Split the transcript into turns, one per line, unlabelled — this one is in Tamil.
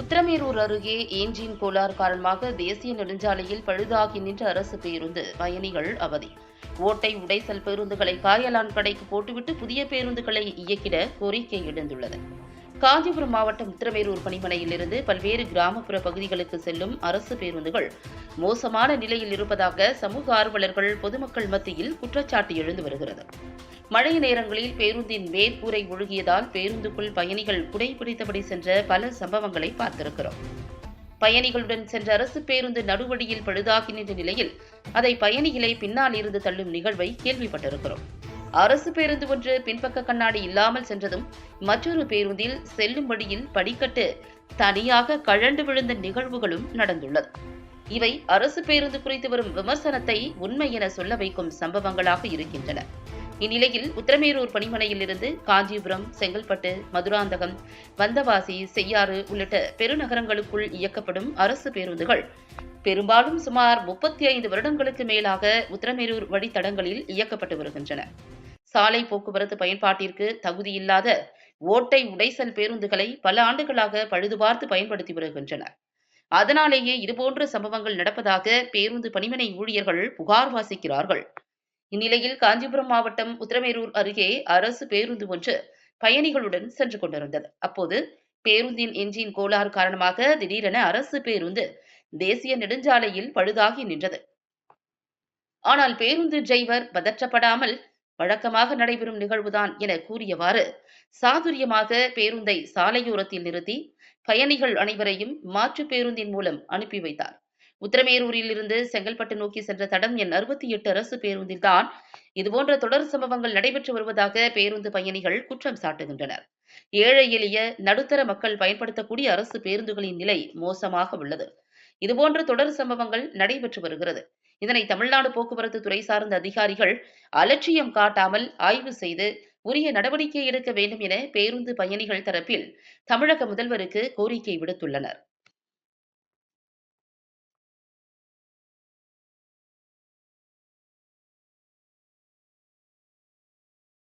உத்திரமேரூர் அருகே ஏஞ்சின் கோளாறு காரணமாக தேசிய நெடுஞ்சாலையில் பழுதாகி நின்ற அரசு பேருந்து பயணிகள் அவதி. ஓட்டை உடைசல் பேருந்துகளை காயலான் கடைக்கு போட்டுவிட்டு புதிய பேருந்துகளை இயக்கிட கோரிக்கை எழுந்துள்ளது. காஞ்சிபுரம் மாவட்டம் உத்திரமேரூர் பணிமனையிலிருந்து பல்வேறு கிராமப்புற பகுதிகளுக்கு செல்லும் அரசு பேருந்துகள் மோசமான நிலையில் இருப்பதாக சமூக ஆர்வலர்கள் பொதுமக்கள் மத்தியில் குற்றச்சாட்டு எழுந்து வருகிறது. மழை நேரங்களில் பேருந்தின் மேற்கூரை ஒழுகியதால் பேருந்துக்குள் பயணிகள் குடைபிடித்தபடி சென்ற பல சம்பவங்களை பார்த்திருக்கிறோம். பயணிகளுடன் சென்ற அரசு பேருந்து நடுவழியில் பழுதாகி நின்ற நிலையில் அதை பயணிகளை பின்னால் இருந்து தள்ளும் நிகழ்வை கேள்விப்பட்டிருக்கிறோம். அரசு பேருந்து ஒன்று பின்பக்க கண்ணாடி இல்லாமல் சென்றதும் மற்றொரு பேருந்தில் செல்லும் வழியில் படிக்கட்டு தனியாக கழண்டு விழுந்த நிகழ்வுகளும் நடந்துள்ளது. இவை அரசு பேருந்து குறித்து வரும் விமர்சனத்தை உண்மை என சொல்ல வைக்கும் சம்பவங்களாக இருக்கின்றன. இந்நிலையில் உத்திரமேரூர் பணிமனையிலிருந்து காஞ்சிபுரம் செங்கல்பட்டு மதுராந்தகம் வந்தவாசி செய்யாறு உள்ளிட்ட பெருநகரங்களுக்குள் இயக்கப்படும் அரசு பேருந்துகள். பெரும்பாலும் சுமார் முப்பத்தி ஐந்து வருடங்களுக்கு மேலாக உத்திரமேரூர் வழித்தடங்களில் இயக்கப்பட்டு வருகின்றன. சாலை போக்குவரத்து பயன்பாட்டிற்கு தகுதியில்லாத ஓட்டை உடைசல் பேருந்துகளை பல ஆண்டுகளாக பழுதுபார்த்து பயன்படுத்தி வருகின்றன அதனாலேயே இதுபோன்ற சம்பவங்கள் நடப்பதாக பேருந்து பணிமனை ஊழியர்கள் புகார் வாசிக்கிறார்கள். இந்நிலையில் காஞ்சிபுரம் மாவட்டம் உத்திரமேரூர் அருகே அரசு பேருந்து ஒன்று பயணிகளுடன் சென்று கொண்டிருந்தது. அப்போது பேருந்தின் எஞ்சின் கோளாறு காரணமாக திடீரென அரசு பேருந்து தேசிய நெடுஞ்சாலையில் பழுதாகி நின்றது. ஆனால் பேருந்து டிரைவர் பதற்றப்படாமல் வழக்கமாக நடைபெறும் நிகழ்வுதான் என கூறியவாறு சாதுரியமாக பேருந்தை சாலையோரத்தில் நிறுத்தி பயணிகள் அனைவரையும் மாற்று பேருந்தின் மூலம் அனுப்பி வைத்தார். உத்தரமேரூரில் இருந்து செங்கல்பட்டு நோக்கி சென்ற தடம் எண் அறுபத்தி எட்டு அரசு பேருந்தில்தான். இதுபோன்ற தொடர் சம்பவங்கள் நடைபெற்று வருவதாக பேருந்து பயணிகள் குற்றம் சாட்டுகின்றனர். ஏழை எளிய நடுத்தர மக்கள் பயன்படுத்தக்கூடிய அரசு பேருந்துகளின் நிலை மோசமாக உள்ளது. இதுபோன்ற தொடர் சம்பவங்கள் நடைபெற்று வருகிறது. இதனை தமிழ்நாடு போக்குவரத்து துறை சார்ந்த அதிகாரிகள் அலட்சியம் காட்டாமல் ஆய்வு செய்து உரிய நடவடிக்கை எடுக்க வேண்டும் என பேருந்து பயணிகள் தரப்பில் தமிழக முதல்வருக்கு கோரிக்கை விடுத்துள்ளனர்.